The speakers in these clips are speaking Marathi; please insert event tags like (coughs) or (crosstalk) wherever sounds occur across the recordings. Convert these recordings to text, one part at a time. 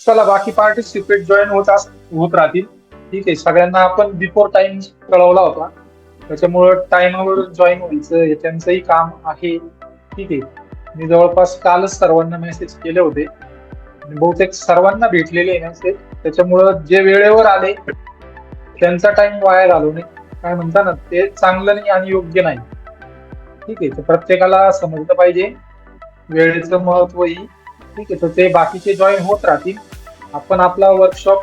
चला बाकी पार्टिसिपेट जॉईन होत अस होत राहतील. ठीक आहे सगळ्यांना आपण बिफोर टाइम कळवला होता. त्याच्यामुळं टाइमावर जॉईन व्हायचं हे त्यांचंही काम आहे. ठीक आहे. मी जवळपास कालच सर्वांना मेसेज केले होते. बहुतेक सर्वांना भेटलेले मेसेज त्याच्यामुळं जे वेळेवर आले त्यांचा टाइम वाया घालू नये काय म्हणता ना ते चांगलं नाही आणि योग्य नाही. ठीक आहे तर प्रत्येकाला समजलं पाहिजे. वेळेचं महत्वही. ठीक आहे तर ते बाकीचे जॉईन होत राहतील. आपण आपला वर्कशॉप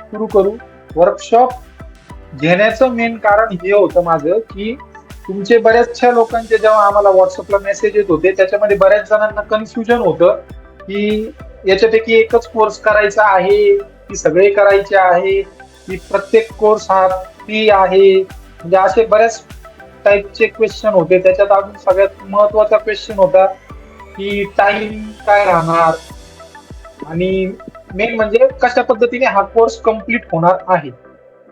सुरू करू. वर्कशॉप घेण्याचं मेन कारण हे होतं माझं की तुमचे बऱ्याचशा लोकांचे जेव्हा आम्हाला व्हॉट्सअपला मेसेज येत होते त्याच्यामध्ये बऱ्याच जणांना कन्फ्युजन होतं की याच्यापैकी एकच कोर्स करायचा आहे की सगळे करायचे आहे की प्रत्येक कोर्स हा फ्री आहे. म्हणजे असे बऱ्याच टाईपचे क्वेश्चन होते. त्याच्यात अजून सगळ्यात महत्त्वाचा क्वेश्चन होता की टाइम काय राहणार? आणि मेन म्हणजे कशा पद्धतीने हा कोर्स कंप्लीट होणार आहे.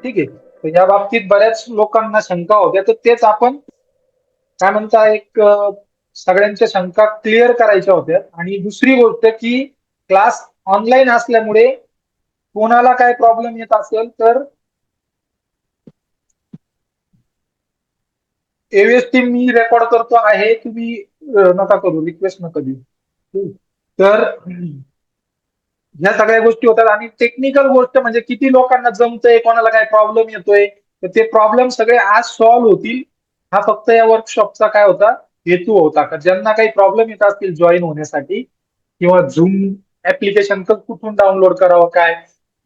ठीक आहे? तर या बाबतीत बऱ्याच लोकांना शंका होत्या. तर तेच आपण काय म्हणता एक सगळ्यांच्या शंका क्लिअर करायच्या होत्या. आणि दुसरी गोष्ट की क्लास ऑनलाईन असल्यामुळे कोणाला काय प्रॉब्लेम येत असेल तर एव्हीएसटी मी रेकॉर्ड करतो आहे. तुम्ही नका करू. रिक्वेस्ट नका देऊ. तर ह्या सगळ्या गोष्टी होतात. आणि टेक्निकल गोष्ट म्हणजे किती लोकांना जमतंय कोणाला काय प्रॉब्लेम येतोय तर ते प्रॉब्लेम सगळे आज सॉल्व्ह होतील. हा फक्त या वर्कशॉपचा काय होता? हेतू होता. का ज्यांना काही प्रॉब्लेम येत असतील जॉईन होण्यासाठी किंवा झूम ऍप्लिकेशन कुठून डाउनलोड करावं काय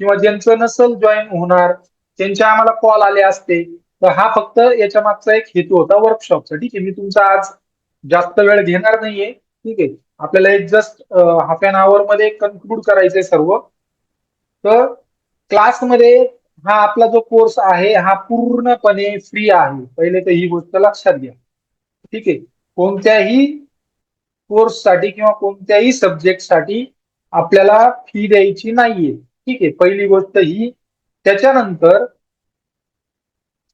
किंवा ज्यांचं नसल जॉईन होणार त्यांचे आम्हाला कॉल आले असते तर हा फक्त याच्या मागचा एक हेतू होता वर्कशॉपचा ठीक आहे मी तुमचा आज जास्त वेळ घेणार नाहीये. ठीक आहे. आपल्याला एक जस्ट हाफ अन आवर मध्ये कन्क्लूड करायचंय सर्व. तर क्लासमध्ये हा आपला जो कोर्स आहे हा पूर्णपणे फ्री आहे. पहिले तर ही गोष्ट लक्षात घ्या. ठीक आहे? कोणत्याही कोर्ससाठी किंवा कोणत्याही सब्जेक्टसाठी आपल्याला फी द्यायची नाहीये. ठीक आहे? पहिली गोष्ट ही. त्याच्यानंतर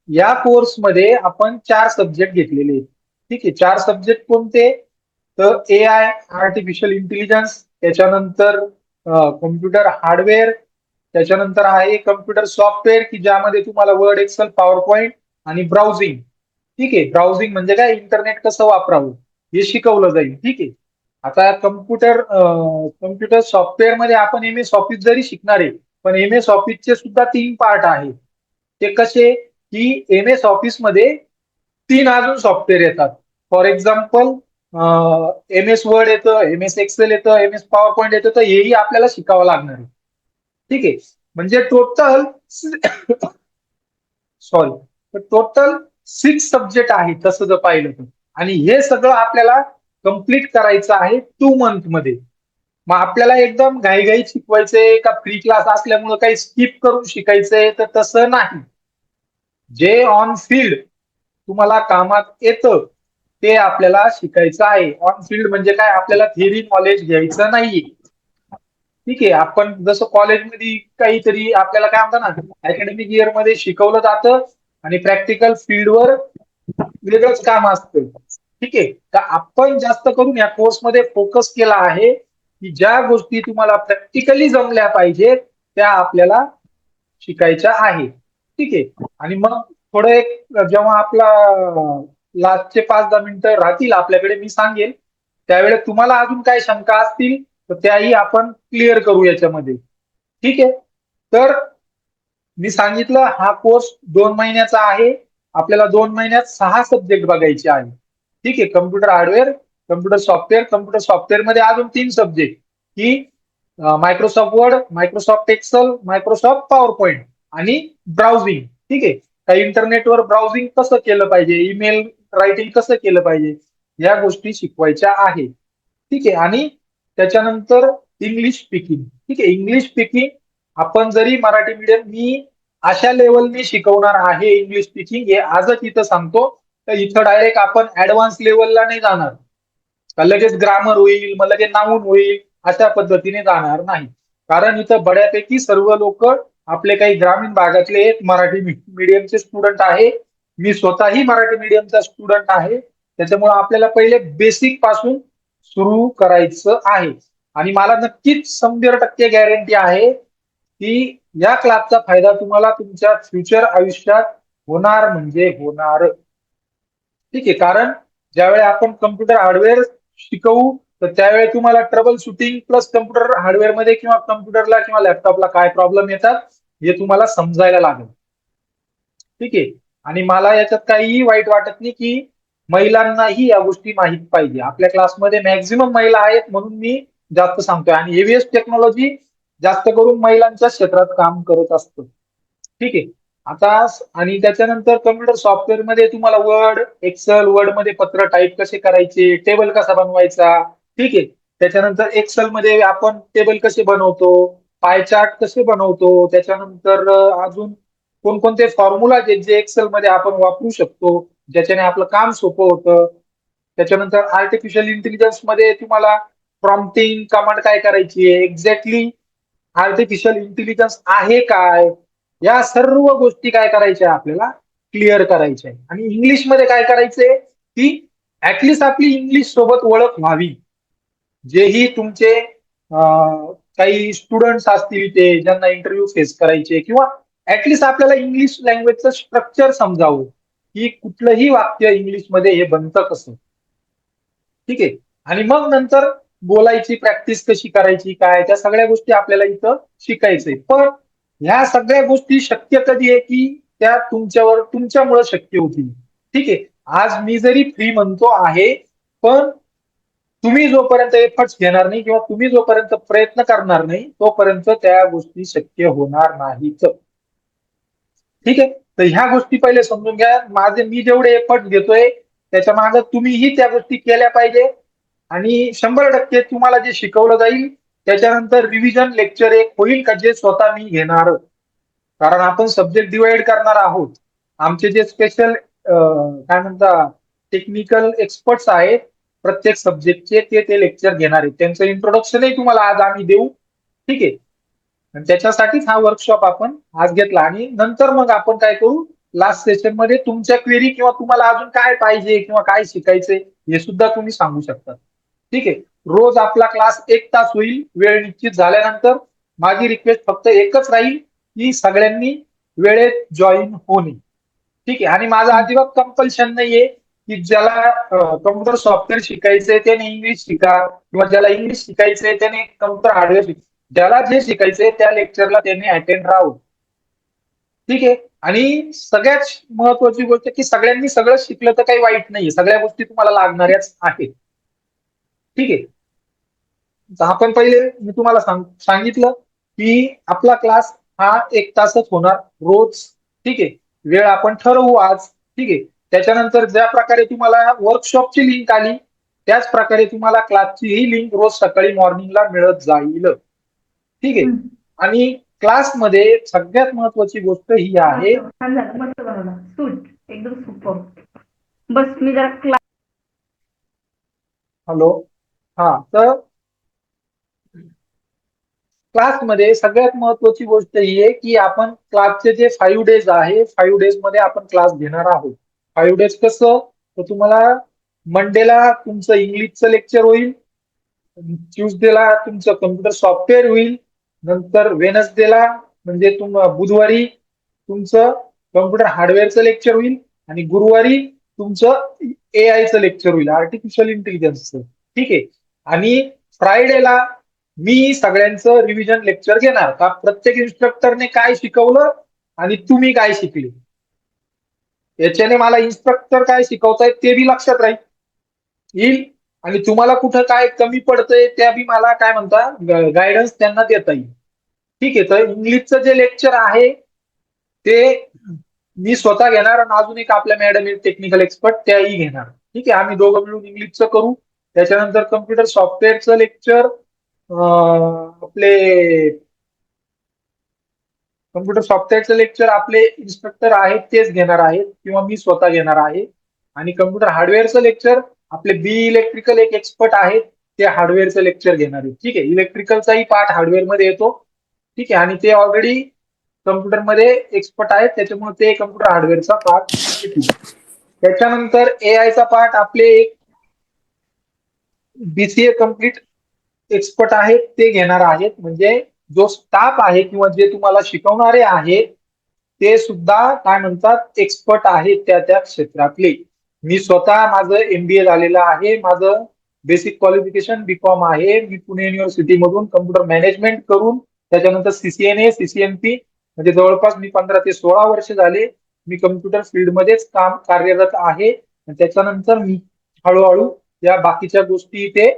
या कोर्समध्ये आपण चार सब्जेक्ट घेतलेले आहेत. ठीक आहे? चार सब्जेक्ट कोणते? तर ए आय आर्टिफिशियल इंटेलिजन्स त्याच्यानंतर कम्प्युटर हार्डवेअर त्याच्यानंतर आहे कम्प्युटर सॉफ्टवेअर की ज्यामध्ये तुम्हाला वर्ड एक्सेल पॉवर पॉईंट आणि ब्राउझिंग ठीक आहे? ब्राउझिंग म्हणजे काय? इंटरनेट कसं वापरावं? हे शिकवलं जाईल. ठीक आहे? आता कम्प्युटर कम्प्युटर सॉफ्टवेअरमध्ये आपण एम एस ऑफिस जरी शिकणार आहे पण एम एस ऑफिसचे सुद्धा तीन पार्ट आहेत. ते कसे? की एम एस ऑफिसमध्ये तीन अजून सॉफ्टवेअर येतात. For example M S Word येतं एम एस एक्सेल येतं एम एस पॉवर पॉईंट येतं तर हेही आपल्याला शिकावं लागणार आहे. ठीक आहे? म्हणजे टोटल सॉरी (coughs) तर टोटल सिक्स सब्जेक्ट आहे तसं जर पाहिलं तर. आणि हे सगळं आपल्याला कंप्लीट करायचं आहे टू मंथमध्ये. मग आपल्याला एकदम घाईघाई शिकवायचंय का फ्री क्लास असल्यामुळे काही स्किप करून शिकायचंय तर तसं नाही. जे ऑन फील्ड तुम्हाला कामात येतं ते आपल्याला शिकायचं आहे. ऑन फील्ड म्हणजे काय? आपल्याला थिअरी नॉलेज घ्यायचं नाहीये. ठीक आहे. आपण जसं कॉलेजमध्ये काहीतरी आपल्याला काय म्हणतात ना अकॅडमिक इयरमध्ये शिकवलं जातं आणि प्रॅक्टिकल फील्डवर वेगळंच काम असतं. ठीक आहे? तर आपण जास्त करून या कोर्समध्ये फोकस केला आहे की ज्या गोष्टी तुम्हाला प्रॅक्टिकली जमल्या पाहिजेत त्या आपल्याला शिकायच्या आहेत. ठीक आहे? आणि मग थोडं एक जेव्हा आपला लास्टचे पाच दहा मिनिटं राहतील आपल्याकडे मी सांगेल. त्यावेळेस तुम्हाला अजून काय शंका असतील तर त्याही आपण क्लिअर करू याच्यामध्ये. ठीक आहे? तर मी सांगितलं हा कोर्स दोन महिन्याचा आहे. आपल्याला दोन महिन्यात सहा सब्जेक्ट बघायचे आहे ठीक आहे? Computer hardware computer software computer सॉफ्टवेअरमध्ये अजून तीन सब्जेक्ट की Microsoft Word Microsoft Excel Microsoft PowerPoint आणि ब्राउझिंग ठीक आहे? काही इंटरनेटवर ब्राउझिंग कसं केलं पाहिजे? ईमेल रायटिंग कसं केलं पाहिजे? या गोष्टी शिकवायच्या आहे ठीक आहे? आणि त्याच्यानंतर इंग्लिश स्पीकिंग ठीक आहे? इंग्लिश स्पीकिंग आपण जरी मराठी मीडियम मी अशा लेवलने शिकवणार आहे इंग्लिश स्पीकिंग हे आजच इथं सांगतो. तर इथं डायरेक्ट आपण ऍडव्हान्स लेवलला नाही जाणार. का लगेच ग्रामर होईल मग लगेच नाऊन होईल अशा पद्धतीने जाणार नाही. कारण इथं बऱ्यापैकी सर्व लोक आपले काही ग्रामीण भागातले एक मराठी मीडियमचे स्टुडंट आहे. मी स्वतःही मराठी मीडियमचा स्टुडंट आहे. त्याच्यामुळे आपल्याला पहिले बेसिकपासून सुरू करायचं आहे. आणि मला नक्कीच शंभर टक्के गॅरंटी आहे की या क्लासचा फायदा तुम्हाला तुमच्या फ्युचर आयुष्यात होणार म्हणजे होणार. ठीक आहे कारण ज्यावेळी आपण कम्प्युटर हार्डवेअर शिकवू तर त्यावेळी तुम्हाला ट्रबल शूटिंग प्लस कम्प्युटर हार्डवेअरमध्ये किंवा कम्प्युटरला किंवा लॅपटॉपला काय प्रॉब्लेम येतात हे तुम्हाला समजायला लागेल. ठीक आहे? आणि मला याच्यात काहीही वाईट वाटत नाही की महिलांनाही या गोष्टी माहीत पाहिजे. आपल्या क्लासमध्ये मॅक्झिमम महिला आहेत म्हणून मी जास्त सांगतोय. आणि एव्हीएस टेक्नॉलॉजी जास्त करून महिलांच्या क्षेत्रात काम करत असतं. ठीक आहे. आता आणि त्याच्यानंतर कम्प्युटर सॉफ्टवेअरमध्ये तुम्हाला वर्ड एक्सेल वर्डमध्ये पत्र टाईप कसे करायचे टेबल कसा बनवायचा? ठीक आहे. त्याच्यानंतर एक्सेल मध्ये आपण टेबल कसे बनवतो? पाय चार्ट कसे बनवतो? त्याच्यानंतर अजून कोणकोणते फॉर्म्युला आहेत जे एक्सेल मध्ये आपण वापरू शकतो ज्याच्याने आपलं काम सोपं होतं. त्याच्यानंतर आर्टिफिशियल इंटेलिजन्समध्ये तुम्हाला प्रॉम्प्टिंग कमांड काय करायची आहे? एक्झॅक्टली आर्टिफिशियल इंटेलिजन्स आहे काय? या सर्व गोष्टी काय करायच्या आपल्याला? क्लिअर करायच्या आहे. आणि इंग्लिशमध्ये काय करायचंय? की ऍटलिस्ट आपली इंग्लिश सोबत ओळख व्हावी. जेही तुमचे काही स्टुडंट्स असतील ते ज्यांना इंटरव्ह्यू फेस करायचे किंवा ऍटलिस्ट आपल्याला इंग्लिश लँग्वेजचं स्ट्रक्चर समजावं की कुठलंही वाक्य इंग्लिशमध्ये हे बनतं कसं. ठीक आहे? आणि मग नंतर बोलायची प्रॅक्टिस कशी करायची काय त्या सगळ्या गोष्टी आपल्याला इथं शिकायचंय. पण ह्या सगळ्या गोष्टी शक्य कधी आहे की त्या तुमच्यावर तुमच्यामुळे शक्य होतील. ठीक आहे? आज मी जरी फ्री म्हणतो आहे पण तुम्ही जोपर्यंत एफर्ट्स घेणार नाही किंवा तुम्ही जोपर्यंत प्रयत्न करणार नाही तोपर्यंत त्या गोष्टी शक्य होणार नाहीत. ठीक आहे? तर ह्या गोष्टी पहिले समजून घ्या. माझे मी जेवढे एफर्ट घेतोय त्याच्यामागे तुम्हीही त्या गोष्टी केल्या पाहिजे. आणि शंभर टक्के तुम्हाला जे शिकवलं जाईल त्याच्यानंतर रिव्हिजन लेक्चर एक होईल का जे स्वतः मी घेणार. कारण आपण सब्जेक्ट डिवाइड करणार आहोत. आमचे जे स्पेशल काय म्हणता टेक्निकल एक्सपर्ट्स आहेत प्रत्येक सब्जेक्टचे ते ते लेक्चर घेणार आहेत. त्यांचं इंट्रोडक्शनही तुम्हाला आज आम्ही देऊ. ठीक आहे? आणि त्याच्यासाठीच हा वर्कशॉप आपण आज घेतला. आणि नंतर मग आपण काय करू? लास्ट सेशनमध्ये तुमच्या क्वेरी किंवा तुम्हाला अजून काय पाहिजे किंवा काय शिकायचंय हे सुद्धा तुम्ही सांगू शकता. ठीक आहे? रोज आपला क्लास एक तास होईल वेळ निश्चित झाल्यानंतर माझी रिक्वेस्ट फक्त एकच राहील की सगळ्यांनी वेळेत जॉईन होणे. ठीक आहे? आणि माझं अजिबात कंपल्शन नाहीये की ज्याला कम्प्युटर सॉफ्टवेअर शिकायचंय त्याने इंग्लिश शिका किंवा ज्याला इंग्लिश शिकायचंय त्याने कम्प्युटर हार्डवेअर शिका. ज्याला जे शिकायचे त्या लेक्चरला त्यांनी अटेंड राहावं. ठीक आहे? आणि सगळ्यात महत्वाची गोष्ट की सगळ्यांनी सगळं शिकलं तर काही वाईट नाहीये. सगळ्या गोष्टी तुम्हाला लागणाऱ्याच आहेत. ठीक आहे? आपण पहिले मी तुम्हाला सांगितलं की आपला क्लास हा एक तासच होणार रोज. ठीक आहे? वेळ आपण ठरवू आज. ठीक आहे? त्याच्यानंतर ज्या प्रकारे तुम्हाला वर्कशॉपची लिंक आली त्याच प्रकारे तुम्हाला क्लासची ही लिंक रोज सकाळी मॉर्निंगला मिळत जाईल. ठीक आहे. आणि क्लासमध्ये सगळ्यात महत्वाची गोष्ट ही आहे. एकदम सुपर बस मी जरा क्लास हॅलो हा तर क्लासमध्ये सगळ्यात महत्वाची गोष्ट ही आहे की आपण क्लासचे जे फाईव्ह डेज आहे फाईव्ह डेजमध्ये आपण क्लास घेणार आहोत. फाईव्ह डेज कसं? तर तुम्हाला मंडेला तुमचं इंग्लिशचं लेक्चर होईल. ट्युजडेला तुमचं कम्प्युटर सॉफ्टवेअर होईल. नंतर वेनसडेला म्हणजे तुम बुधवारी तुमचं कम्प्युटर हार्डवेअरचं लेक्चर होईल आणि गुरुवारी तुमचं ए आयचं लेक्चर होईल आर्टिफिशियल इंटेलिजन्सचं ठीक आहे? आणि फ्रायडेला मी सगळ्यांचं रिव्हिजन लेक्चर घेणार का प्रत्येक इन्स्ट्रक्टरने काय शिकवलं आणि तुम्ही काय शिकले? याच्याने मला इन्स्ट्रक्टर काय शिकवतायत ते बी लक्षात राहील. येईल आणि तुम्हाला कुठं काय कमी पडतंय त्या बी मला काय म्हणता गायडन्स त्यांना देता येईल. ठीक आहे तर इंग्लिशचं जे लेक्चर आहे ते मी स्वतः घेणार आणि अजून एक आपल्या मॅडम टेक्निकल एक्सपर्ट त्याही घेणार. ठीक आहे आम्ही दोघं मिळून इंग्लिशचं करू. त्याच्यानंतर कम्प्युटर सॉफ्टवेअरचं लेक्चर आपले कम्प्युटर सॉफ्टवेअरचं लेक्चर आपले इन्स्ट्रक्टर आहेत तेच घेणार आहेत किंवा मी स्वतः घेणार आहे. आणि कम्प्युटर हार्डवेअरचं लेक्चर आपले बी इलेक्ट्रिकल एक एक्सपर्ट आहेत ते हार्डवेअरचं लेक्चर घेणार आहेत. ठीक आहे इलेक्ट्रिकलचाही पार्ट हार्डवेअरमध्ये येतो. ठीक आहे. आणि ते ऑलरेडी कम्प्युटरमध्ये एक्सपर्ट आहेत. त्याच्यामुळे ते कम्प्युटर हार्डवेअरचा पार्ट त्याच्यानंतर ए पार्ट आपले एक बीसीए कंप्लीट एक्सपर्ट आहेत ते घेणार आहेत. म्हणजे जो स्टाफ आहे किंवा जे तुम्हाला शिकवणारे आहेत ते सुद्धा काय म्हणतात एक्सपर्ट आहेत त्या त्या क्षेत्रातले. मी स्वतः माझं एमबीए झालेलं आहे. माझं बेसिक क्वालिफिकेशन बीकॉम आहे. मी पुणे युनिव्हर्सिटी मधून कम्प्युटर मॅनेजमेंट करून त्याच्यानंतर सीसीएनए सीसीएनपी म्हणजे जवळपास मी पंधरा ते सोळा वर्ष झाले मी कम्प्युटर फील्डमध्येच काम कार्यरत आहे. त्याच्यानंतर मी हळूहळू या बाकीच्या गोष्टी इथे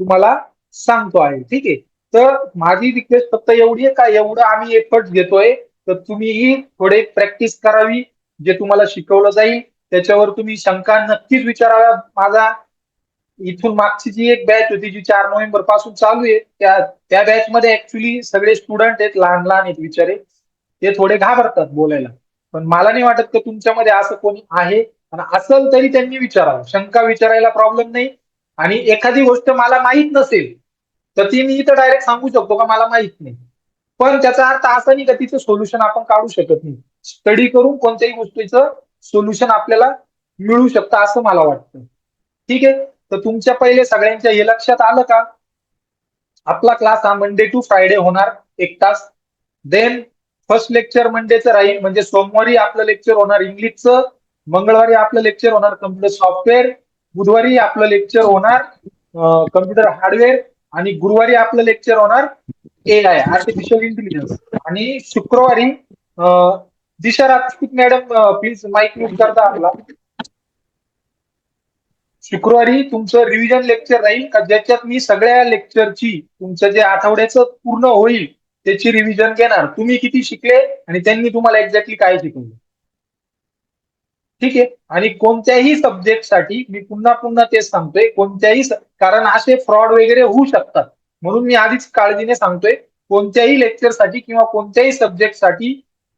तुम्हाला सांगतो आहे. ठीक आहे? तर माझी रिक्वेस्ट फक्त एवढी आहे का? एवढं आम्ही एफर्ट घेतोय. तर तुम्हीही थोडे प्रॅक्टिस करावी जे तुम्हाला शिकवलं जाईल. त्याच्यावर तुम्ही शंका नक्कीच विचाराव्या माझा. इथून मागची जी एक बॅच होती जी चार नोव्हेंबरपासून चालू आहे त्या त्या बॅच मध्ये ऍक्च्युली सगळे स्टुडंट आहेत लहान लहान आहेत विचारे ते थोडे घाबरतात बोलायला. पण मला नाही वाटत की तुमच्यामध्ये असं कोणी आहे. आणि असेल तरी त्यांनी विचारावं. शंका विचारायला प्रॉब्लेम नाही. आणि एखादी गोष्ट मला माहीत नसेल तर ती मी इथं डायरेक्ट सांगू शकतो का? मला माहीत नाही. पण त्याचा अर्थ असा नाही का तिचं सोल्युशन आपण काढू शकत नाही. स्टडी करून कोणत्याही गोष्टीचं सोल्युशन आपल्याला मिळू शकतं असं मला वाटतं. ठीक आहे? तर तुमच्या पहिले सगळ्यांच्या हे लक्षात आलं का? आपला क्लास हा मंडे टू फ्रायडे होणार एक तास. देन फर्स्ट लेक्चर मंडेचं राहील म्हणजे सोमवारी आपलं लेक्चर होणार इंग्लिशचं मंगळवारी आपलं लेक्चर होणार कम्प्युटर सॉफ्टवेअर बुधवारी आपलं लेक्चर होणार कम्प्युटर हार्डवेअर आणि गुरुवारी आपलं लेक्चर होणार ए आय आर्टिफिशियल इंटेलिजन्स आणि शुक्रवारी Disha Rajput madam please mike mute करता आपला. शुक्रवारी तुमचं रिव्हिजन लेक्चर राहील का? ज्याच्यात मी सगळ्या लेक्चरची तुमचं जे आठवड्याचं पूर्ण होईल त्याची रिव्हिजन घेणार. तुम्ही किती शिकले आणि त्यांनी तुम्हाला एक्झॅक्टली काय शिकवलं? ठीक आहे? आणि कोणत्याही सब्जेक्टसाठी मी पुन्हा पुन्हा तेच सांगतोय कोणत्याही कारण असे फ्रॉड वगैरे होऊ शकतात. म्हणून मी आधीच काळजीने सांगतोय कोणत्याही लेक्चरसाठी किंवा कोणत्याही सब्जेक्टसाठी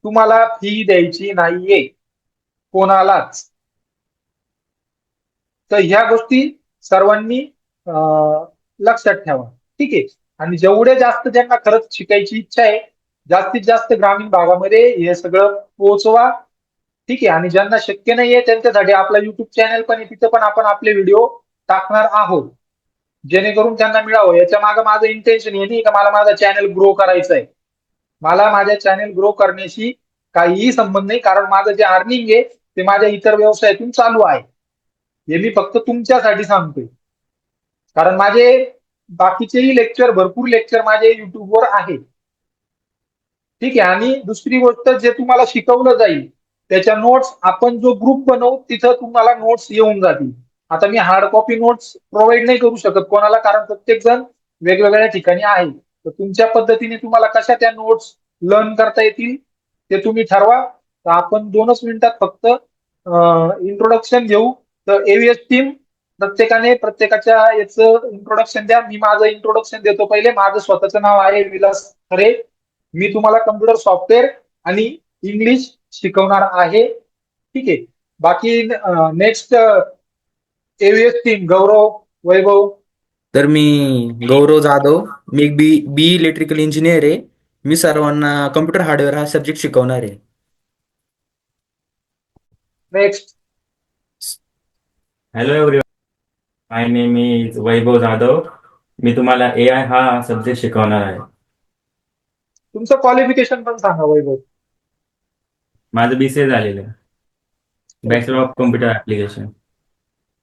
तुम्हाला फी द्यायची नाहीये. कोणालाच. तर ह्या गोष्टी सर्वांनी लक्षात ठेवा. ठीक आहे? आणि जेवढे जास्त ज्यांना खरंच शिकायची इच्छा आहे जास्तीत जास्त ग्रामीण भागामध्ये हे सगळं पोहोचवा. ठीक आहे? आणि ज्यांना शक्य नाहीये त्यांच्यासाठी आपला युट्यूब चॅनल पण आहे तिथं पण आपण आपले व्हिडिओ टाकणार आहोत. जेणेकरून त्यांना मिळावं. याच्या मागे माझं इंटेन्शन हे नाही का? मला माझा चॅनल ग्रो करायचं आहे. मला माझ्या चॅनल ग्रो करण्याशी काहीही संबंध नाही कारण माझं जे अर्निंग आहे ते माझ्या इतर व्यवसायातून चालू आहे. हे मी फक्त तुमच्यासाठी सांगतोय. कारण माझे बाकीचेही लेक्चर भरपूर लेक्चर माझे युट्यूबवर आहे ठीक आहे आणि दुसरी गोष्ट जे तुम्हाला शिकवलं जाईल त्याच्या नोट्स आपण जो ग्रुप बनवू तिथं तुम्हाला नोट्स येऊन जातील. आता मी हार्ड कॉपी नोट्स प्रोव्हाइड नाही करू शकत. कोणाला? कारण प्रत्येक जण वेगवेगळ्या ठिकाणी आहे. तर तुमच्या पद्धतीने तुम्हाला कशा त्या नोट्स लर्न करता येतील ते तुम्ही ठरवा. तर आपण दोनच मिनिटात फक्त इंट्रोडक्शन घेऊ. तर एव्हीएस टीम प्रत्येकाने प्रत्येकाच्या याचं इंट्रोडक्शन द्या. मी माझं इंट्रोडक्शन देतो पहिले. माझं स्वतःचं नाव आहे विलास खरे. मी तुम्हाला कम्प्युटर सॉफ्टवेअर आणि इंग्लिश शिकवणार आहे. ठीक आहे. बाकी next AVS team Gaurav Vaibhav. तर मी गौरव जाधव. मी एक बी बी इलेक्ट्रिकल इंजिनियर आहे. मी सर्वांना कम्प्युटर हार्डवेअर हा सब्जेक्ट शिकवणार आहे. Next hello everyone my name is Vaibhav Jadhav मी तुम्हाला ए आय हा सब्जेक्ट शिकवणार आहे. तुमचं क्वालिफिकेशन पण सांगा वैभव माझं बी सी ए झालेलं. आहे bachelor of computer application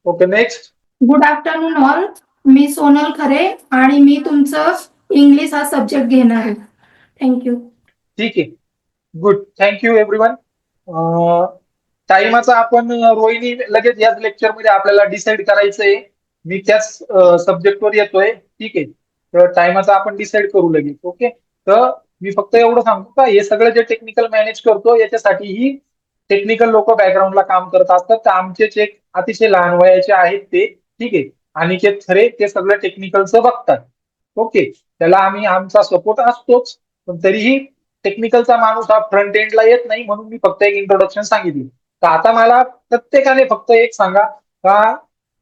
okay next good afternoon all मी सोनल खरे आणि मी तुमचं इंग्लिश हा सब्जेक्ट घेणार आहे. थँक्यू ठीक आहे. गुड थँक्यू एव्हरीवन टाइमाचा आपण रोहिणी लगेच याच लेक्चरमध्ये आपल्याला डिसाईड करायचंय. मी त्याच सब्जेक्टवर येतोय. ठीक आहे. तर टाइमाचा आपण डिसाईड करू लगेच. ओके? तर मी फक्त एवढं सांगतो का हे सगळं जे टेक्निकल मॅनेज करतो याच्यासाठीही टेक्निकल लोक बॅकग्राऊंडला काम करत असतात. तर आमचेच एक अतिशय लहान वयाचे आहेत ते ठीक आहे. आणि ते खरे ते सगळं टेक्निकलचं बघतात. ओके? त्याला आम्ही आमचा सपोर्ट असतोच. पण तरीही टेक्निकलचा माणूस हा फ्रंट एंडला येत नाही म्हणून मी फक्त एक इंट्रोडक्शन सांगितली. तर आता मला प्रत्येकाने फक्त एक सांगा का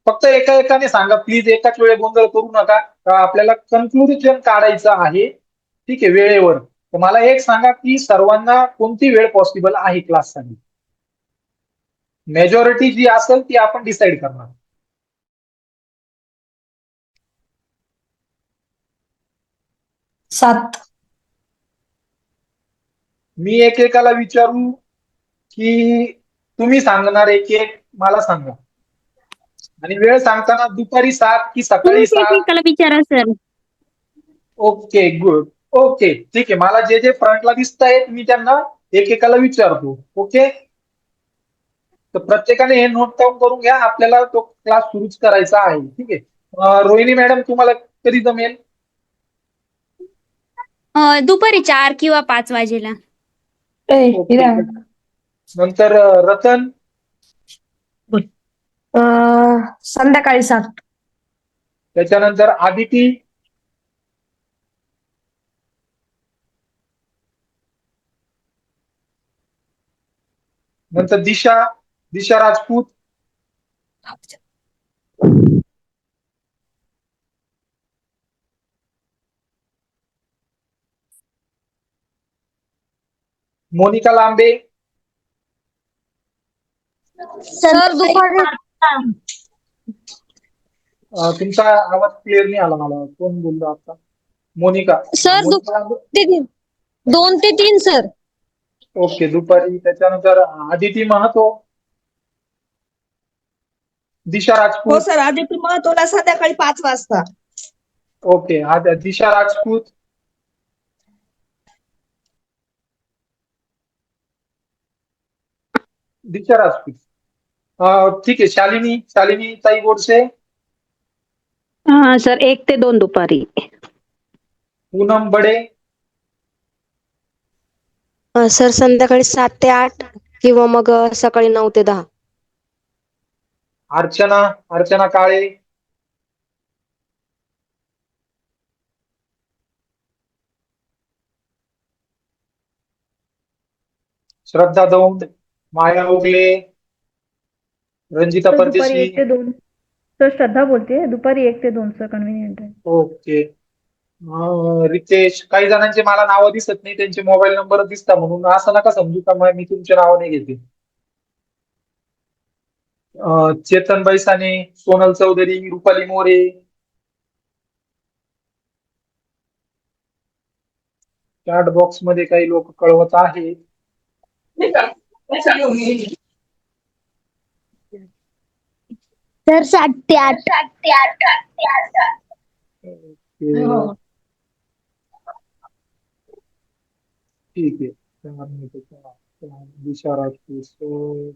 फक्त एका एकाने सांगा. प्लीज एकाच वेळे गोंधळ करू नका. का आपल्याला कन्क्लुजन काढायचं आहे? ठीक आहे वेळेवर. तर मला एक सांगा की सर्वांना कोणती वेळ पॉसिबल आहे क्लाससाठी मेजॉरिटी जी असेल ती आपण डिसाईड करणार. सात. मी एकेकाला विचारू की तुम्ही सांगणार एक एक मला सांगा. आणि वेळ सांगताना दुपारी सात की सकाळी सात? विचारा सर. Okay good. ओके ठीक आहे. मला जे जे फ्रंटला दिसत आहेत मी त्यांना एकेकाला विचारतो. ओके? तर प्रत्येकाने हे नोट डाऊन करून घ्या. आपल्याला तो क्लास सुरूच करायचा आहे. ठीक आहे? रोहिणी मॅडम तुम्हाला कधी जमेल? दुपारी चार किंवा पाच वाजेला. नंतर अं, रतन? संध्याकाळी सात. त्याच्यानंतर आदिती? नंतर दिशा दिशा राजपूत? मोनिका लांबे? सर दुपारी अं, तुमचा आवाज क्लिअर नाही आला मला. कोण बोललो आता? मोनिका. सर, मोनिका लांबे? ते तीन. दोन ते तीन सर. ओके दुपारी त्याच्यानंतर आदिती महतो. दिशा हो राजपूत सर आदिती महत्वला संध्याकाळी पाच वाजता. ओके आद- दिशा राजपूत. दिशा राजपूत. ठीक आहे. शालिनी शालिनी ताई गोडसे? हा सर. एक ते दोन दुपारी. पूनम बडे? अ, सर संध्याकाळी सात ते आठ किंवा मग अ, सकाळी नऊ ते दहा. अर्चना अर्चना काळे? श्रद्धा दौंड माया ओगले? रंजिता सर, दुपारी परदेशी. एक ते दोन. सर श्रद्धा बोलते. दुपारी एक ते दोन सर कन्व्हिनियंट आहे. ओके. अं, रितेश काही जणांचे मला नावं दिसत नाही. त्यांचे मोबाईल नंबर दिसता म्हणून असं नका समजू का मग मी तुमचे नाव नाही घेते. अं, चेतन बैसाने सोनल चौधरी रुपाली मोरे. चॅट बॉक्समध्ये काही लोक कळवत आहेत. सर सात ते आठ. ओके. ठीक आहे. चार मिनिटं, चार, चार, दिशा राजपूत. So,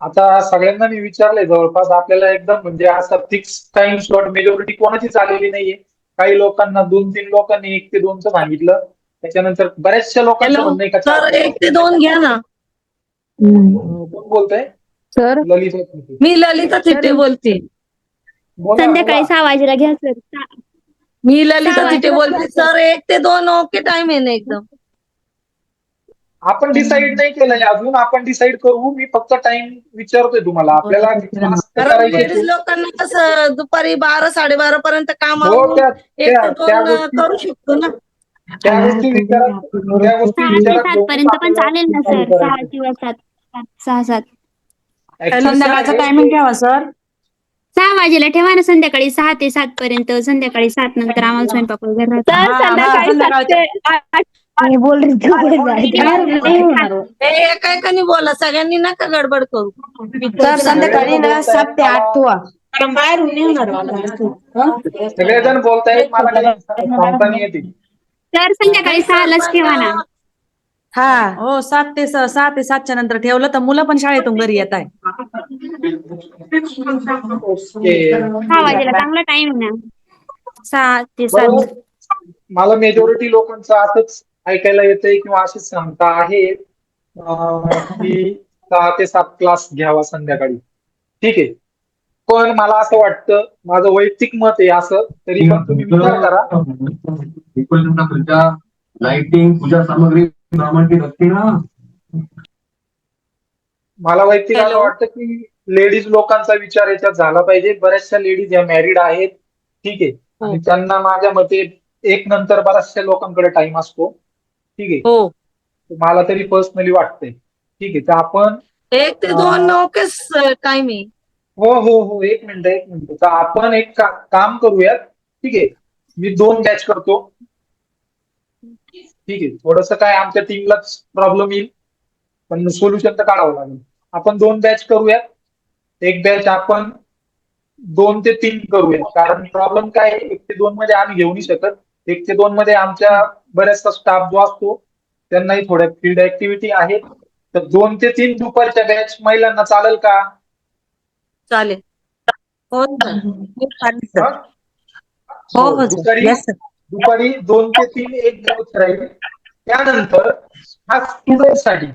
आता सगळ्यांना मी विचारलंय जवळपास आपल्याला एकदम म्हणजे असा फिक्स टाइम स्लॉट मेजॉरिटी कोणाची चाललेली नाहीये. काही लोकांना दोन तीन लोकांनी एक ते दोनचं सांगितलं. त्याच्यानंतर बऱ्याचशा लोकांचं Hello, म्हणणं आहे का सर चार- एक ते दोन घ्या ना. कोण बोलतंय? सर ललिता थिटे. मी ललिता थिटे बोलते. बोला, संध्याकाळी बोला. सहा वाजेला घ्या सर. सा- मी ललिता वाजता बोलते. सर एक ते दोन ओके टाइम आहे ना एकदम. आपण डिसाईड नाही केलंय अजून. आपण डिसाईड करू. मी फक्त टाइम विचारतोय तुम्हाला. आपल्याला कारण करायचे लेडीज लोकांना कसं दुपारी बारा साडेबारा पर्यंत काम हो आवरून त्या एक त्या ते त्या दोन गोष्टी करू शकतो ना. त्या गोष्टी विचारात त्या गोष्टी सहा ते विचारात सात घेऊन पर्यंत पण आपल्याला चालेल ना सर. सहा. किंवा सात. सात, सहा सात. संध्याकाळचं सर, टायमिंग ठेवा सर सहा वाजेला ठेवा ना संध्याकाळी सहा ते सात पर्यंत. संध्याकाळी सात नंतर आम्हाला स्वयंपाक वगैरे राहतो. मी बोल रही हे एका एकाने बोला सगळ्यांनी नका गडबड करू. सर संध्याकाळी ना सात ते आठ ठेवा. बाहेरून येणार सगळेजण बोलतायत मला काही सांगता नाही येते. तर संध्याकाळी सहालाच ठेवा ना. हा. हो. सात ते स- सहा ते सातच्या नंतर ठेवलं तर मुलं पण शाळेतून घरी येत आहे. ओके सहा वाजेला. चांगला टाइम आहे ना. सहा ते सात. बरोबर. मला मेजॉरिटी लोकांचं असंच ऐकायला येतंय किंवा असेच सांगता आहे. की सहा ते सात क्लास घ्यावा संध्याकाळी. ठीक आहे. पण मला असं वाटतं माझं वैयक्तिक मत आहे असं तरी पण तुम्ही विचार करा. लाइटिंग पूजा सामग्री ब्राह्मण रखते ना. मला वैयक्तिक असं Hello. वाटतं की लेडीज लोकांचा विचार याच्यात झाला पाहिजे. बऱ्याचशा लेडीज या मॅरिड आहेत. ठीक आहे. आणि त्यांना माझ्या मते एक नंतर बऱ्याचशा लोकांकडे टाइम असतो. ठीक आहे. हो. मला तरी पर्सनली वाटतंय. ठीक आहे. तर आपण एक ते दोन टाइम आहे. हो हो हो. एक मिनिट एक मिनिट. तर आपण एक का- काम करूयात. ठीक आहे. मी दोन बॅच करतो. ठीक आहे. थोडस काय आमच्या टीमलाच प्रॉब्लेम येईल. पण सोल्युशन तर काढावं लागेल. आपण दोन बॅच करूयात. एक बॅच आपण दोन ते तीन करूयात. कारण प्रॉब्लेम काय एक ते दोन मध्ये आम्ही घेऊ नाही शकत. एक ते दोन मध्ये आमच्या बऱ्याचसा स्टाफ जो असतो त्यांनाही थोड्या फील्ड ऍक्टिव्हिटी आहेत. तर दोन ते तीन दुपारच्या बॅच महिलांना चालेल का? चालेल. हो हो, चालेल सर हा? दुपारी दोन ते तीन एक बॅच राहील. त्यानंतर हा स्टुडंटसाठी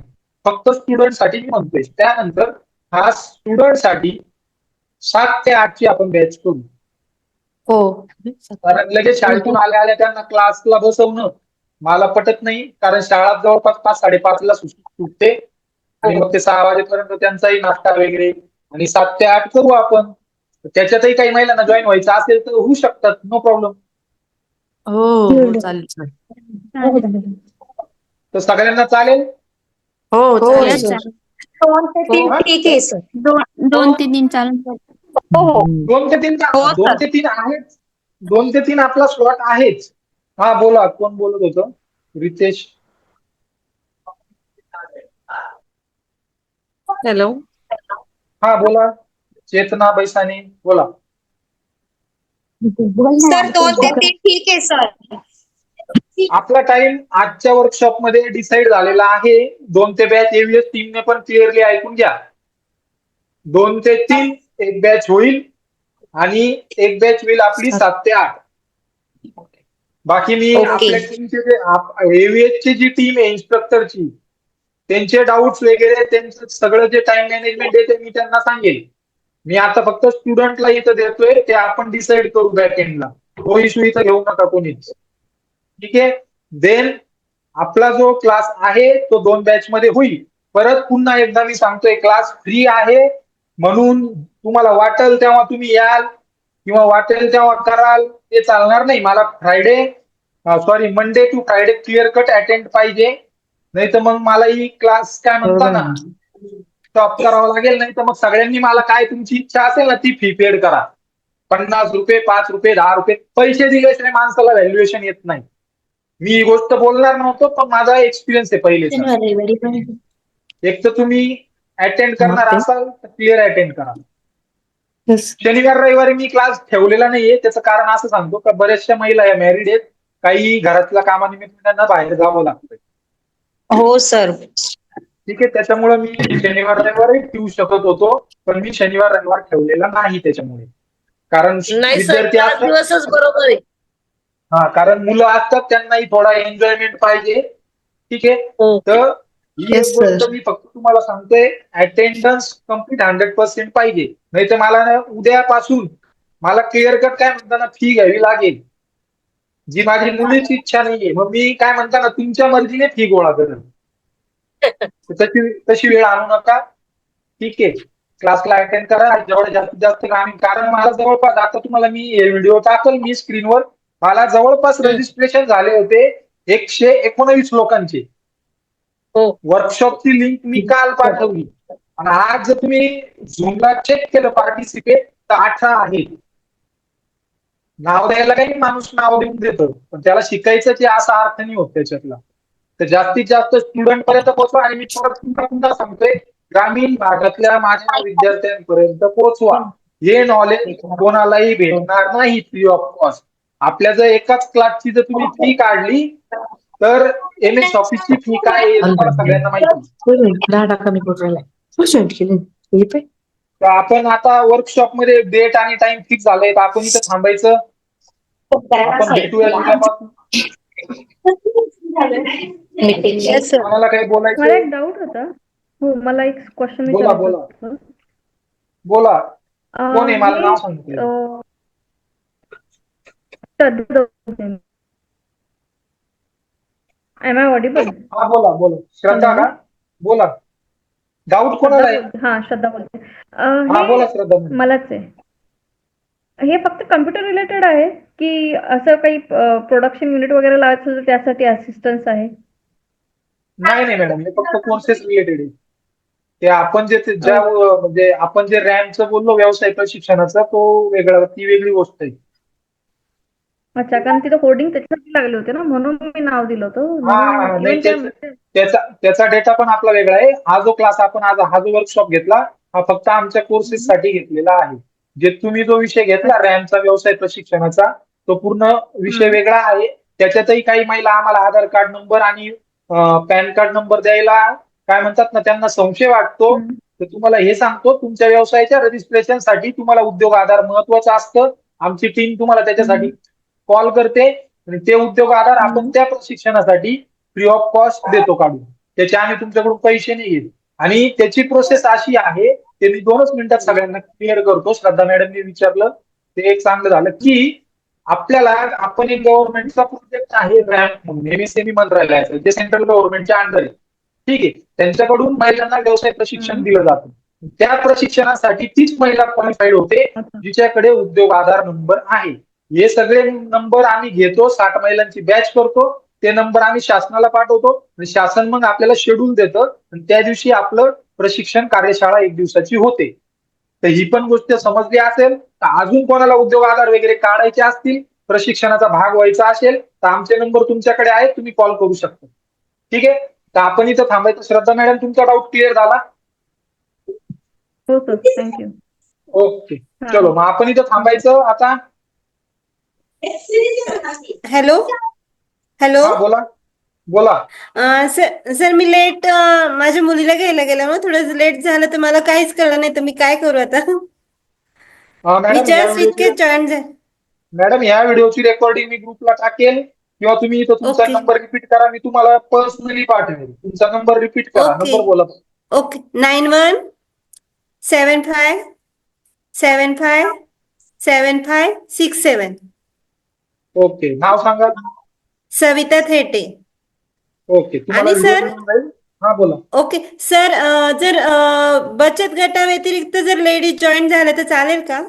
फक्त स्टुडंटसाठी मी म्हणतोय त्यानंतर हा स्टुडंटसाठी सात ते आठची आपण बॅच करू. हो. कारण लगेच शाळेतून आल्या आल्या त्यांना क्लासला बसवणं मला पटत नाही कारण शाळा जवळपास पाच साडेपाच ला सुटते. आणि मग ते सहा वाजेपर्यंत त्यांचाही नाश्ता वगैरे आणि सात ते आठ करू आपण. त्याच्यातही काही महिलांना जॉईन व्हायचं असेल तर होऊ शकतात नो प्रॉब्लेम हो हो चालेल चालेल. तर सगळ्यांना चालेल? हो हो चालेल. सर चालेल. दोन ते तीन हा? ठीक आहे सर. दोन दोन ते तीन चालून हो हो. दोन ते तीन हो, दोन सर. ते तीन आहेच दोन ते तीन आपला स्लॉट आहेच. हा बोला. कोण बोलत होतं? रितेश. हॅलो. हा बोला. चेतना बैसाने बोला. सर दोन ते तीन ठीक आहे सर. आपला टाइम आजच्या वर्कशॉपमध्ये डिसाईड झालेला आहे. दोन ते बॅच एव्हीएस टीमने पण क्लिअरली ऐकून घ्या. दोन ते तीन एक बॅच होईल आणि एक बॅच होईल आपली सात ते आठ. बाकी मी. आपल्या टीमचे जे एव्हीएस ची जी टीम आहे इन्स्ट्रक्टरची त्यांचे डाऊट्स वगैरे त्यांचं सगळं जे टाइम मॅनेजमेंट आहे ते मी त्यांना सांगेल मी आता फक्त स्टुडंटला इथं देतोय ते आपण डिसाईड करू बॅक एंडला तो इश्यू इथं घेऊ नका कोणीच. ठीक आहे? देन आपला जो क्लास आहे तो दोन बॅच मध्ये होईल. परत पुन्हा एकदा मी सांगतोय क्लास फ्री आहे. म्हणून तुम्हाला वाटेल तेव्हा तुम्ही याल किंवा वाटेल तेव्हा कराल ते चालणार नाही. मला Friday sorry Monday to Friday clear cut attend पाहिजे. नाही तर मग मला ही क्लास काय म्हणता हो ना. स्टॉप करावा लागेल नाही तर मग सगळ्यांनी मला काय तुमची इच्छा असेल ना ती फी पेड करा. पन्नास रुपये पाच रुपये दहा रुपये पैसे दिल्याशिवाय माणसाला व्हॅल्युएशन येत नाही. मी ही गोष्ट बोलणार नव्हतो पण माझा एक्सपिरियन्स आहे पहिलेचा. एक तर तुम्ही अटेंड करणार. असाल तर क्लिअर अटेंड करा. शनिवार रविवारी मी क्लास ठेवलेला नाहीये त्याचं कारण असं सांगतो का बऱ्याचशा महिला या मॅरिड आहेत काही घरातल्या कामानिमित्त त्यांना बाहेर जावं लागतंय. हो सर ठीक आहे त्याच्यामुळे मी शनिवार रविवारही ठेवू शकत होतो पण मी शनिवार रविवार ठेवलेला नाही त्याच्यामुळे. कारण विद्यार्थी दिवसच बरोबर आहे. हा कारण मुलं असतात त्यांनाही थोडा एन्जॉयमेंट पाहिजे. ठीक आहे? हो. तर ही मी फक्त तुम्हाला सांगतोय अटेंडन्स कंप्लीट हंड्रेड पर्सेंट पाहिजे. नाही तर मला ना उद्यापासून मला क्लिअर कट काय म्हणताना फी घ्यावी लागेल. जी माझी मुलीची इच्छा नाहीये. मग मी काय म्हणताना तुमच्या मर्जीने फी गोळा करेल तर तशी तशी वेळ आणू नका. ठीक आहे. क्लासला अटेंड करा. जेवढं जास्तीत जास्त काम कारण मला जवळपास आता तुम्हाला मी व्हिडिओ टाकल मी स्क्रीनवर मला जवळपास रजिस्ट्रेशन झाले होते एकशे एकोणवीस लोकांचे. हो. वर्कशॉपची लिंक मी काल पाठवली. आणि आज जर तुम्ही झूमला चेक केलं पार्टिसिपेट तर अठरा आहेत नाव द्यायला काही माणूस नाव देऊन देतो. पण त्याला शिकायचं ते असा अर्थ नाही होत त्याच्यातला. तर जास्तीत जास्त स्टुडंट पर्यंत पोहोचवा आणि मी परत पुन्हा पुन्हा सांगतोय ग्रामीण भागातल्या माझ्या विद्यार्थ्यांपर्यंत पोहोचवा. हे. नॉलेज कोणालाही भेटणार नाही फ्री ऑफ कॉस्ट आपल्या जर एकाच क्लासची जर तुम्ही फी काढली तर एम एस ऑफिसची फी काय आहे सगळ्यांना माहिती तर आपण आता वर्कशॉपमध्ये डेट आणि टाइम फिक्स झालंय तर आपण इथं थांबायचं. आपण भेटूया उद्यापासून Yes, sir. कोणाला काही मला बोलायचं एक डाऊट होता. हो मला एक क्वेश्चन बोला, बोला. बोला. कोण आहे? मला नाव सांगते एम आय ऑडिबल हा बोला बोला. श्रद्धा का? बोला. डाऊट कोणाला आहे? हा श्रद्धा बोलते. अं, हा हे बोला श्रद्धा मलाच आहे. हे फक्त कम्प्युटर रिलेटेड आहे की असं काही प्रोडक्शन युनिट वगैरे लावायचं असेल तर त्यासाठी असिस्टन्स आहे. नाही नाही मॅडम हे फक्त कोर्सेस रिलेटेड आहे. ते आपण जे ते- ज्या अं, म्हणजे आपण जे रॅमचं बोललो व्यवसाय प्रशिक्षणाचा तो वेगळा ती वेगळी गोष्ट आहे. अच्छा कारण तिथं होर्डिंग त्याच्यासाठी लागले होते ना म्हणून मी नाव दिलं होतं. हा, नाही, even त्या- त्याचं- त्याचा डेटा पण आपला वेगळा आहे. हा जो क्लास आपण आज हा जो वर्कशॉप घेतला हा फक्त आमच्या कोर्सेस साठी घेतलेला आहे. जे तुम्ही जो विषय घेतला रॅमचा व्यवसाय प्रशिक्षणाचा तो पूर्ण विषय. वेगळा आहे. त्याच्यातही काही महिला आम्हाला आधार कार्ड नंबर आणि पॅन कार्ड नंबर द्यायला काय म्हणतात ना त्यांना संशय वाटतो. तर तुम्हाला हे सांगतो तुमच्या व्यवसायाच्या रजिस्ट्रेशनसाठी तुम्हाला उद्योग आधार महत्वाचं असतं. आमची टीम तुम्हाला त्याच्यासाठी कॉल करते आणि ते उद्योग आधार आपण. त्या प्रशिक्षणासाठी फ्री ऑफ कॉस्ट देतो काढून. त्याचे आम्ही तुमच्याकडून पैसे नाही घेत आणि त्याची प्रोसेस अशी आहे ते मी दोनच मिनिटात सगळ्यांना क्लिअर करतो. श्रद्धा मॅडमने विचारलं ते एक चांगलं झालं की आपल्याला आपण एक गव्हर्नमेंटचा प्रोजेक्ट आहे रॅम्प म्हणून सेमी मंत्रालयाचं जे सेंट्रल गव्हर्नमेंटच्या अंडर आहे. ठीक आहे. त्यांच्याकडून महिलांना व्यवसाय प्रशिक्षण दिलं जातं. त्या प्रशिक्षणासाठी तीच महिला क्वालिफाईड होते जिच्याकडे उद्योग आधार नंबर आहे. हे सगळे नंबर आम्ही घेतो साठ महिलांची बॅच करतो ते नंबर आम्ही शासनाला पाठवतो आणि शासन मग आपल्याला शेड्यूल देतं आणि त्या दिवशी आपलं प्रशिक्षण कार्यशाळा एक दिवसाची होते. तर ही पण गोष्ट समजली असेल. तर अजून कोणाला उद्योग आधार वगैरे काढायचे असतील प्रशिक्षणाचा भाग व्हायचा असेल तर आमचे नंबर तुमच्याकडे आहेत तुम्ही कॉल करू शकता. ठीक आहे? तर आपण इथं थांबायचं. श्रद्धा मॅडम तुमचा डाऊट क्लिअर झाला? थँक्यू ओके चलो मग आपण इथं थांबायचं आता. हॅलो हॅलो हा बोला. बोला. अं, सर सर मी लेट माझ्या मुलीला घ्यायला गेल्यामुळे थोडं लेट झालं तर मला काहीच कळलं नाही तर मी काय करू आता? अं, मी मॅडम या जस्ट इतके व्हिडिओची- जॉईन झाले मॅडम या व्हिडिओची रेकॉर्डिंग मी ग्रुपला टाकेल किंवा तुम्ही इथं तुमचा ओके. नंबर रिपीट करा मी तुम्हाला पर्सनली पाठवेल. तुमचा नंबर रिपीट करा. ओके. नंबर बोला okay nine one seven five seven five seven five six seven okay नाव सांगा. सविता थेटे. ओके तुम्हाला आणि सर- मिळून जाईल. हा बोला. ओके सर अं, जर अं, बचत गटाव्यतिरिक्त जर लेडीज जॉईन झाल्या तर चालेल का?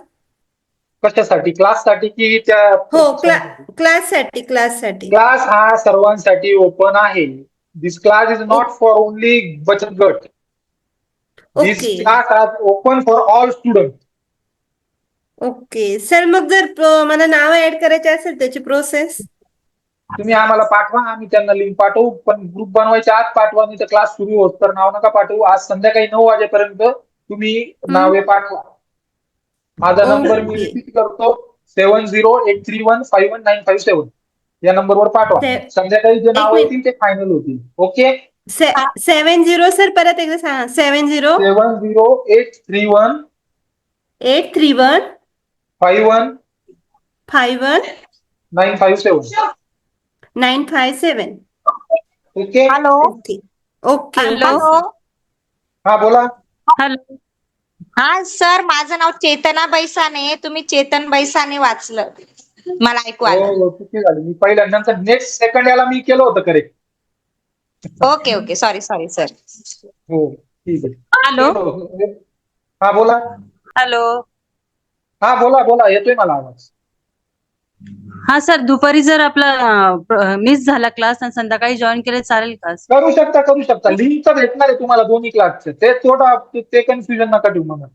कशासाठी? क्लाससाठी की त्या हो क्ला क्लाससाठी क्लाससाठी. क्लास हा सर्वांसाठी ओपन आहे. This class is not for only बचत गट. This okay. Class are open for all student okay. Sir मग जर अं, मला नाव ऍड करायचे असेल त्याची प्रोसेस तुम्ही आम्हाला पाठवा आम्ही त्यांना लिंक पाठवू. पण ग्रुप बनवायच्या आत पाठवा नाही तर क्लास सुरू होत. तर नाव नका पाठवू. आज संध्याकाळी नऊ वाजेपर्यंत तुम्ही नावे पाठवा. माझा नंबर मी. रिपीट करतो. Seven zero eight three one five one nine five seven या नंबरवर पाठवा. संध्याकाळी जे नाव. येतील ते फायनल होतील. ओके सेवन झिरो सर परत एकदा सांगा. Seven zero seven zero eight three one eight three one five one five one nine five seven nine five seven. Okay. Hello. Okay. Okay hello. हा बोला. हॅलो. हा सर माझं नाव चेतना बैसाने तुम्ही चेतन बैसाने वाचलं. मला ऐकू हो आलं. हो चुकी झाली. मी पहिल्यांदा नेक्स्ट सेकंड याला मी केलं होतं correct okay okay. Sorry sorry sir हो ठीक आहे. हॅलो. हा बोला. हॅलो. हा बोला बोला. येतोय मला आवाज. हा सर दुपारी जर आपला मिस झाला क्लास आणि संध्याकाळी जॉईन केले चालेल का? करू शकता करू शकता. लिंक तर भेटणार आहे तुम्हाला दोन्ही क्लासचे ते थोडा ते कन्फ्युजन नका देऊ मला.